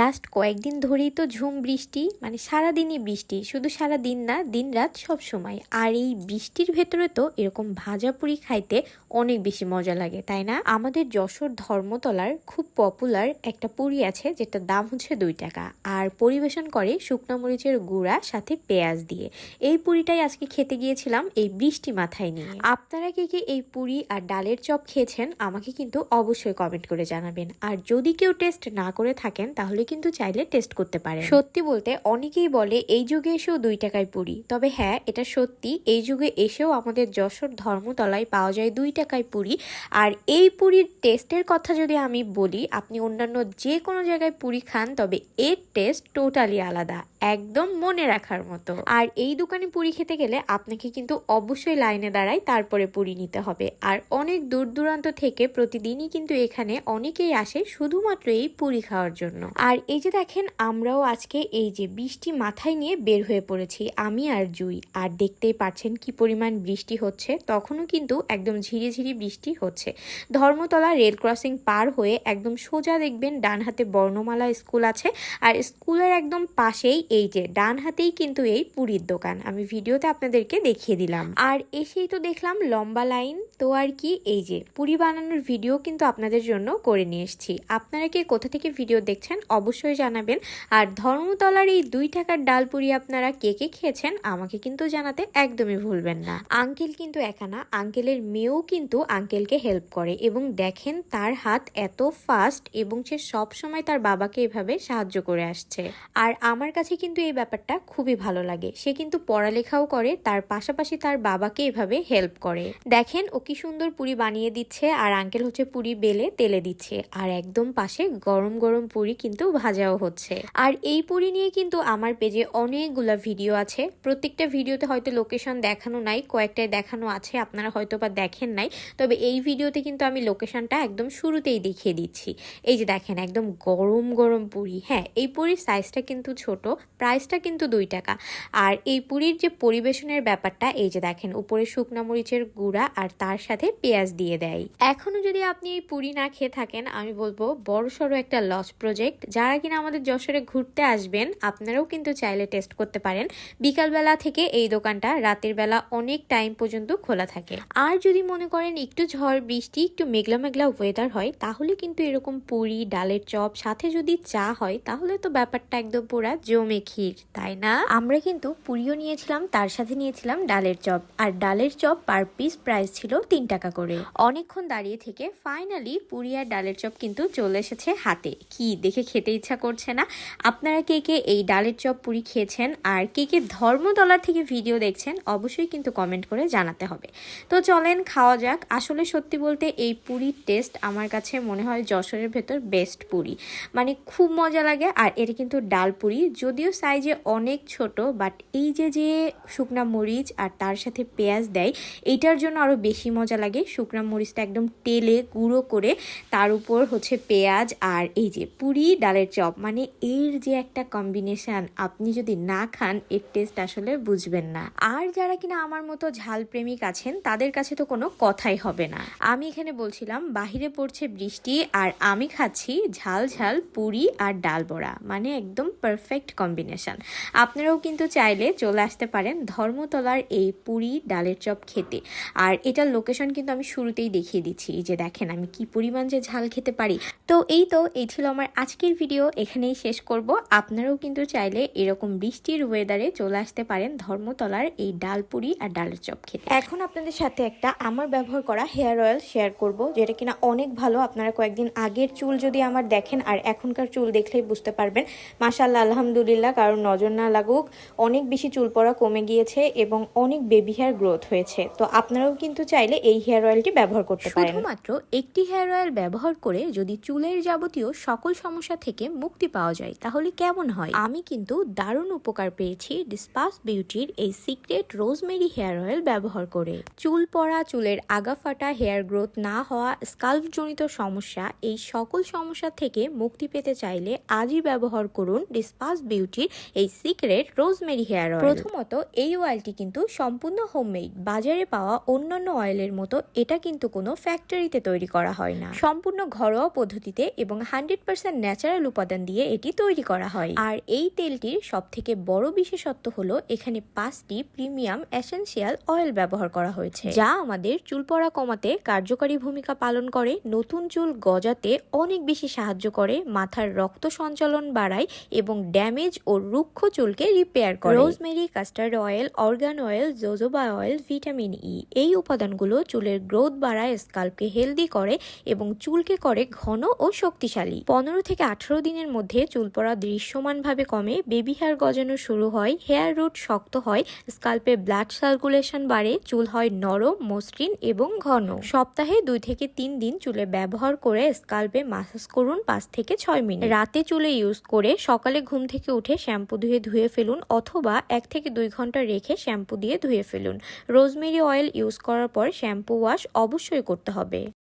Last কয়েকদিন ধরেই তো ঝুম বৃষ্টি মানে সারাদিনই বৃষ্টি, শুধু সারা দিন না, দিন রাত সব সময়। আর এই বৃষ্টির ভেতরে তো এরকম ভাজা পুরি খাইতে অনেক বেশি মজা লাগে, তাই না? আমাদের যশোর ধর্মতলার খুব পপুলার একটা পুরি আছে, যেটার দাম হচ্ছে দুই টাকা। আর পরিবেশন করে শুকনো মরিচের গুঁড়া, সাথে পেঁয়াজ দিয়ে। এই পুরিটাই আজকে খেতে গিয়েছিলাম এই বৃষ্টি মাথায় নিয়ে। আপনারা কে কে এই পুরি আর ডালের চপ খেয়েছেন, আমাকে কিন্তু অবশ্যই কমেন্ট করে জানাবেন। আর যদি কেউ টেস্ট না করে থাকেন, তাহলে কিন্তু চাইলে টেস্ট করতে পারেন। সত্যি বলতে অনেকেই বলে, এই যুগে এসেও দুই টাকায় পুরি। তবে হ্যাঁ এটা সত্যি, এই যুগে এসেও আমাদের যশোর ধর্মতলায় পাওয়া যায় দুই টাকায় পুরি। আর এই পুরির টেস্টের কথা যদি আমি বলি, আপনি অন্যান্য যে কোনো জায়গায় পুরি খান, তবে এর টেস্ট টোটালি আলাদা, একদম মনে রাখার মতো। আর এই দোকানে পুরি খেতে গেলে আপনাকে কিন্তু অবশ্যই লাইনে দাঁড়ায় তারপরে পুরি নিতে হবে। আর অনেক দূর দূরান্ত থেকে প্রতিদিনই কিন্তু এখানে অনেকেই আসে শুধুমাত্র এই পুরি খাওয়ার জন্য। আর এই যে দেখেন, আমরাও আজকে এই যে বৃষ্টি মাথায় নিয়ে বের হয়ে পড়েছি, আমি আর জুই। আর দেখতেই পাচ্ছেন কি পরিমাণ বৃষ্টি হচ্ছে, তখনও কিন্তু একদম ঝিরি ঝিরি বৃষ্টি হচ্ছে। ধর্মতলা রেল ক্রসিং পার হয়ে একদম সোজা দেখবেন ডান হাতে বর্ণমালা স্কুল আছে, আর স্কুলের একদম পাশেই এই যে ডান হাতেই কিন্তু এই পুরীর দোকান। আমি ভিডিওতে আপনাদেরকে দেখিয়ে দিলাম। আর এসেই তো দেখলাম লম্বা লাইন, তো আর কি এই যে পুরি বানানোর ভিডিও কিন্তু আপনাদের জন্য করে নিয়ে এসেছি। আপনারা কি কোথা থেকে ভিডিও দেখছেন? অবশ্যই জানাবেন। আর ধর্মতলার এই দুই টাকার ডাল পুরি আপনারা কে কে খেয়েছেন আমাকে কিন্তু জানাতে একদমই ভুলবেন না। আঙ্কেল কিন্তু একা না, আঙ্কেলের মেয়েও কিন্তু আঙ্কেলকে হেল্প করে এবং দেখেন তার হাত এত ফাস্ট এবং সে সব সময় তার বাবাকে এভাবে সাহায্য করে আসছে। আর আমার কাছে কিন্তু এই ব্যাপারটা খুবই ভালো লাগে। সে কিন্তু পড়ালেখাও করে, তার পাশাপাশি তার বাবাকে এভাবে হেল্প করে। দেখেন ও কি সুন্দর পুরি বানিয়ে দিচ্ছে, আর আঙ্কেল হচ্ছে পুরি বেলে তেলে দিচ্ছে। আর একদম পাশে গরম গরম পুরি কিন্তু ভাজাও হচ্ছে। আর এই পুরি নিয়ে কিন্তু আমার পেজে অনেকগুলা ভিডিও আছে। প্রত্যেকটা ভিডিওতে হয়তো লোকেশন দেখানো নাই কয়েকটায় দেখানো আছে, আপনারা হয়তো বা দেখেন নাই। তবে এই ভিডিওতে কিন্তু আমি লোকেশনটা একদম শুরুতেই দেখিয়ে দিচ্ছি। এই যে দেখেন, একদম গরম গরম পুরি। হ্যাঁ এই পুরির সাইজটা কিন্তু ছোট প্রাইসটা কিন্তু দুই টাকা। আর এই পুরির যে পরিবেশনের ব্যাপারটা, এই যে দেখেন, উপরে শুকনা মরিচের গুঁড়া আর তার সাথে পেঁয়াজ দিয়ে দেয়। এখনও যদি আপনি এই পুরি না খেয়ে থাকেন, আমি বলব বড় সড়ো একটা লস প্রজেক্ট যারা কিনা আমাদের যশোরে ঘুরতে আসবেন, আপনারাও কিন্তু চাইলে টেস্ট করতে পারেন। বিকালবেলা থেকে এই দোকানটা রাতের বেলা অনেক টাইম পর্যন্ত খোলা থাকে। আর যদি মনে করেন একটু ঝড়, বৃষ্টি, একটু মেঘলা মেঘলা ওয়েদার হয়, তাহলে কিন্তু এরকম পুরি, ডালের চপ, সাথে যদি চা হয়, তাহলে তো ব্যাপারটা একদম পুরা জমে ক্ষীর, তাই না? আমরা কিন্তু পুরিও নিয়েছিলাম, তার সাথে নিয়েছিলাম ডালের চপ। আর ডালের চপ পার পিস প্রাইস ছিল তিন টাকা করে। অনেকক্ষণ দাঁড়িয়ে থেকে ফাইনালি পুরি আর ডালের চপ কিন্তু চলে এসেছে হাতে। কি, দেখে খেতে ইচ্ছা করছে না। আপনারা কে কে এই ডালের চপ পুরি খেয়েছেন আর কে কে ধর্মতলার থেকে ভিডিও দেখছেন অবশ্যই কিন্তু কমেন্ট করে জানাতে হবে। তো চলেন খাওয়া যাক। আসলে সত্যি বলতে এই পুরীর টেস্ট আমার কাছে মনে হয় যশোরের ভেতর বেস্ট পুরি। মানে খুব মজা লাগে আর এটা কিন্তু ডাল পুরি। যদিও সাইজে অনেক ছোট বাট এই যে যে শুকনা মরিচ আর তার সাথে পেঁয়াজ দেয়, এইটার জন্য আরও বেশি মজা লাগে। শুকনা মরিচটা একদম তেলে গুঁড়ো করে তার উপর হচ্ছে পেঁয়াজ আর এই যে পুরি ডালের চপ। মানে এর যে একটা কম্বিনেশন আপনি যদি না খান, এর টেস্ট আসলে বুঝবেন না। আর যারা কিনা আমার মতো ঝাল প্রেমিক আছেন, তাদের কাছে তো কোনো কথাই হবে না। আমি এখানে বলছিলাম, বাহিরে পড়ছে বৃষ্টি আর আমি খাচ্ছি ঝাল ঝাল পুরি আর ডাল বড়া। মানে একদম পারফেক্ট কম্বিনেশন আপনারাও কিন্তু চাইলে চলে আসতে পারেন ধর্মতলার এই পুরি ডালের চপ খেতে। আর এটার লোকেশন কিন্তু আমি শুরুতেই দেখিয়ে দিচ্ছি। যে দেখেন, আমি কি পরিমাণ যে ঝাল খেতে পারি। তো এই তো, এই ছিল আমার আজকের ভিডিও এখানেই শেষ করব। আপনারাও কিন্তু চাইলে এরকম বৃষ্টির ওয়েদারে চলে আসতে পারেন ধর্মতলার এই ডাল পুরি আর ডালের চপ খেতে। এখন আপনাদের সাথে একটা আমার ব্যবহার করা হেয়ার অয়েল শেয়ার করব যেটা কিনা অনেক ভালো। আপনারা কয়েকদিন আগের চুল যদি আমার দেখেন আর এখনকার চুল দেখলেই বুঝতে পারবেন। মাশাল্লাহ আলহামদুলিল্লাহ কারণ নজর না লাগুক অনেক বেশি চুল পড়া কমে গিয়েছে এবং অনেক বেবি হেয়ার গ্রোথ হয়েছে। তো আপনারাও কিন্তু চাইলে এই হেয়ার অয়েলটি ব্যবহার করতে পারেন। শুধুমাত্র একটি হেয়ার অয়েল ব্যবহার করে যদি চুলের যাবতীয় সকল সমস্যা থেকে মুক্তি পাওয়া যায়, তাহলে কেমন হয়? আমি কিন্তু দারুণ উপকার পেয়েছি ডিসপাস বিউটির এই সিক্রেট রোজমেরি হেয়ার অয়েল ব্যবহার করে। চুল পড়া, চুলের আগা ফাটা, হেয়ার গ্রোথ না হওয়া স্কাল্প জনিত সমস্যা, এই সকল সমস্যা থেকে মুক্তি পেতে চাইলে আজই ব্যবহার করুন ডিসপাস বিউটির এই সিক্রেট রোজমেরি হেয়ার অয়েল। প্রথমত, এই অয়েলটি কিন্তু সম্পূর্ণ হোমমেড, বাজারে পাওয়া অন্যান্য অয়েলের মতো, এটা কিন্তু কোনো ফ্যাক্টরিতে তৈরি করা হয় না। সম্পূর্ণ ঘরোয়া পদ্ধতিতে এবং হান্ড্রেড পার্সেন্ট ন্যাচারাল উপাদান দিয়ে এটি তৈরি করা হয়। আর এই তেলটির সব থেকে বড় বিশেষত্ব হলো এখানে পাঁচটি প্রিমিয়াম এসেনশিয়াল অয়েল ব্যবহার করা হয়েছে, যা আমাদের চুল পড়া কমাতে কার্যকারী ভূমিকা পালন করে, নতুন চুল গজাতে অনেক বেশি সাহায্য করে, মাথার রক্ত সঞ্চালন বাড়ায় এবং ড্যামেজ ও রুক্ষ চুলকে রিপেয়ার করে। Rosemary, custard oil, argan oil, jojoba oil, vitamin E এই উপাদানগুলো চুলের গ্রোথ বাড়ায়, স্কাল্পকে হেলদি করে এবং চুলকে করে ঘন ও শক্তিশালী। পনেরো থেকে আঠারো দিনের মধ্যে চুল পড়া দৃশ্যমানভাবে কমে বেবি হেয়ার গজানো শুরু হয়। হেয়ার রুট শক্ত হয়, স্কাল্পে ব্লাড সার্কুলেশন বাড়ে, চুল হয় নরম, মসৃণ এবং ঘন। সপ্তাহে দুই থেকে তিন দিন চুলে ব্যবহার করে স্কাল্পে মাসাজ করুন পাঁচ থেকে ছয় মিনিট। রাতে চুলে ইউজ করে সকালে ঘুম থেকে উঠে শ্যাম্পু ধুয়ে ধুয়ে ফেলুন অথবা এক থেকে দুই ঘণ্টা রেখে শ্যাম্পু দিয়ে ধুয়ে ফেলুন। রোজমেরি অয়েল ইউজ করার পর শ্যাম্পু ওয়াশ অবশ্যই করতে হবে।